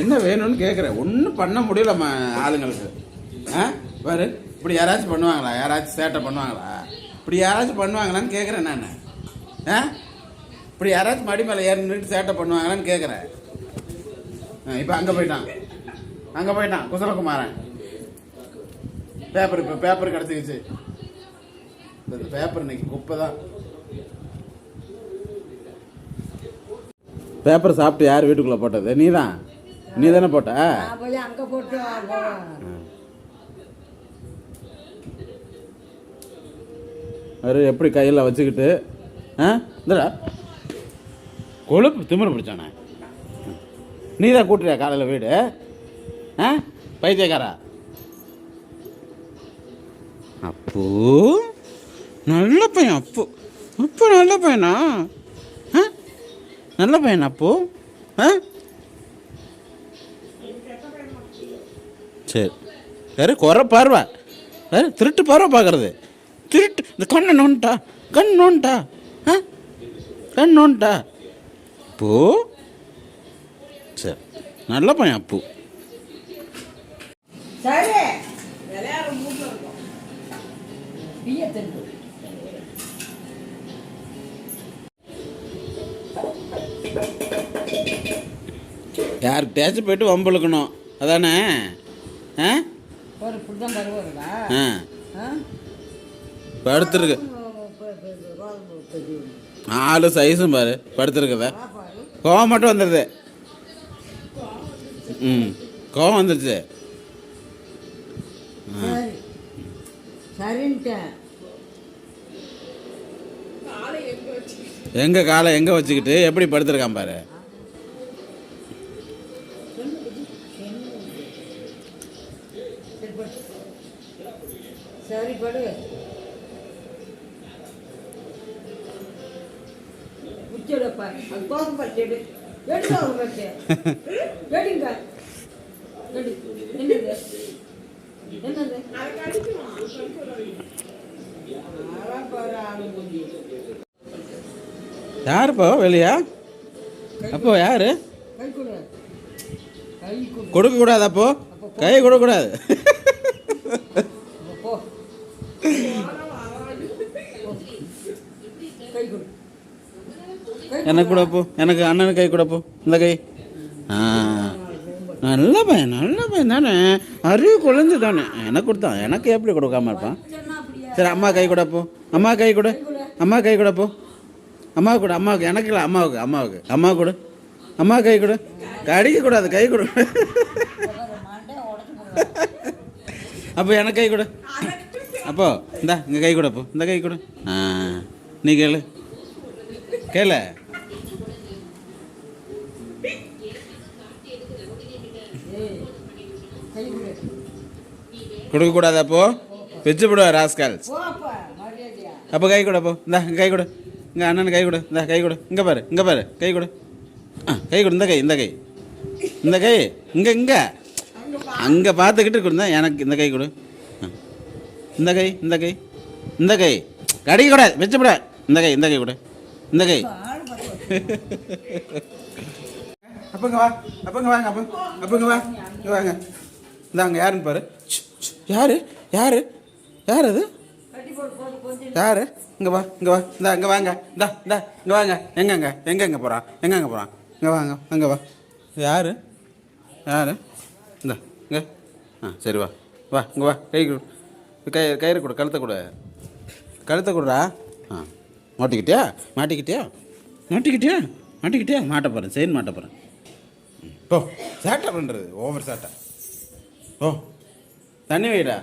என்ன வேணும்னு கேட்குறேன் ஒன்றும் பண்ண முடியல நம்ம ஆளுங்களுக்கு. ஆ? பாரு இப்படி யாராச்சும் பண்ணுவாங்களா? யாராச்சும் சேட்டை பண்ணுவாங்களா? இப்படி யாராச்சும் பண்ணுவாங்களான்னு கேட்குறேன் நான். ஆ? இப்படி யாராச்சும் மடி மேலே ஏறி சேட்டை பண்ணுவாங்களான்னு கேட்குறேன் இப்போ அங்கே போயிட்டான். அங்கே போயிட்டான் குசலகுமாரன். பேப்பர் இப்போ பேப்பர் கிடச்சிக்கிச்சு இந்த பேப்பர் இன்னைக்கு குப்பை தான் பேப்பர் சாப்பிட்டு யார் வீட்டுக்குள்ளே போட்டது? நீ தான் நீ தானே போட்ட அவர் எப்படி கையில் வச்சுக்கிட்டு? ஆ? இந்தடா. கொழுப்பு திமிரு பிடிச்சானே. நீ தான் கூட்டுறியா காலையில் வீடு? ஆ? பைத்தியக்காரா? அப்பு நல்ல பையன் அப்பு. அப்பு நல்ல பையனா? ஆ? நல்ல பையனா அப்பு? ஆ? சரி. வேறு குறை பார்வை. வேறு திருட்டு பார்வை பார்க்கறது. திருட்டு. இந்த கண்ணை நோண்டா. கண் நோண்டா. ஆ? கண் நோண்டா. பூ. சரி. நல்ல பையன் அப்பு சரி. யாருக்கிட்டேச்சும் போயிட்டு வம்பளுக்கணும் அதானே? படுத்துருக்கு. ஆளு சைஸும் பாரு படுத்துருக்குதா கோவம் மட்டும் வந்துடுது ம் கோவம் வந்துடுச்சு எங்க காலை எங்க வச்சுக்கிட்டு எப்படி படுத்திருக்கான் பாரு. சரி படு உச்சடப்பா அது தோசை பட்டு எடுங்க என்னது? என்னது. யாருப்பா வெளியா? அப்போ யாரு? கொடுக்க கூடாது அப்போ கை கொடுக்க கூடாது போ கை கொடு எனக்கு கூட போ. எனக்கு அண்ணனுக்கு கை கூட போ. இந்த கை. ஆ. நல்ல பையன் நல்ல பையன் தானே. அறிவு குழந்தை தானே. எனக்கு கொடுத்தான் எனக்கு எப்படி கொடுக்காம இருப்பான்? சரி அம்மா கை கூட போ. அம்மா கை கொடு. அம்மா கை கூட போ. அம்மா கூட அம்மாவுக்கு. எனக்கு இல்லை அம்மாவுக்கு அம்மாவுக்கு. அம்மா கொடு. அம்மா கை கொடு. கடிக்கக்கூடாது கை கொடு. அப்போ எனக்கு கை கொடு. அப்போ இந்தா இங்கே கை கொடு அப்போ. இந்த கை கொடு. ஆ நீ கேளு. கேளு. கொடுக்கக்கூடாது அப்போ. வச்சு விடுவா ராஸ்கால். அப்போ கை கொடு அப்போ. இந்தா இங்கே கை கொடு. இங்கே அண்ணன் கை கொடு. இந்தா கை கொடு. இங்கே பாரு இங்கே பாரு. கை கொடு. ஆ கை கொடு. இந்த கை இந்த கை. இந்த கை. இங்கே இங்கே. அங்கே பார்த்துக்கிட்டு கொடுந்தா எனக்கு இந்த கை கொடு. இந்த கை இந்த கை இந்த கை. கடிக்க கூடாது வச்சப்பட இந்த கை இந்த கை கொடு. இந்த கை. அப்பங்க வா அப்பங்க வாங்க அப்போ அப்பங்க வா. வாங்க. இந்தாங்க யாருன்னு பாரு. யாரு? யாரு? யார் அது? யாரு? இங்கே வா இங்கே வா. இந்தா இங்கே வாங்க. இந்தா இந்தா இங்கே வாங்க. எங்கங்க? எங்கெங்க போகிறான் எங்கெங்க போகிறான் இங்கே வாங்க அங்கே வா. யாரு? யாரு? இங்க. ஆ சரி வா. வா இங்க வா. கை கை கயிறு கொடு கழுத்தை கொடு. கழுத்தை கொடுடா. ஆ. மாட்டிக்கிட்டியா? மாட்டிக்கிட்டியா? மாட்டிக்கிட்டியா? மாட்டிக்கிட்டியா? மாட்ட போகிறேன் செயின் மாட்ட போகிறேன் போ. சேட்டை பண்ணுறது ஓவர் சேட்டை. ஓ தண்ணி வைடா.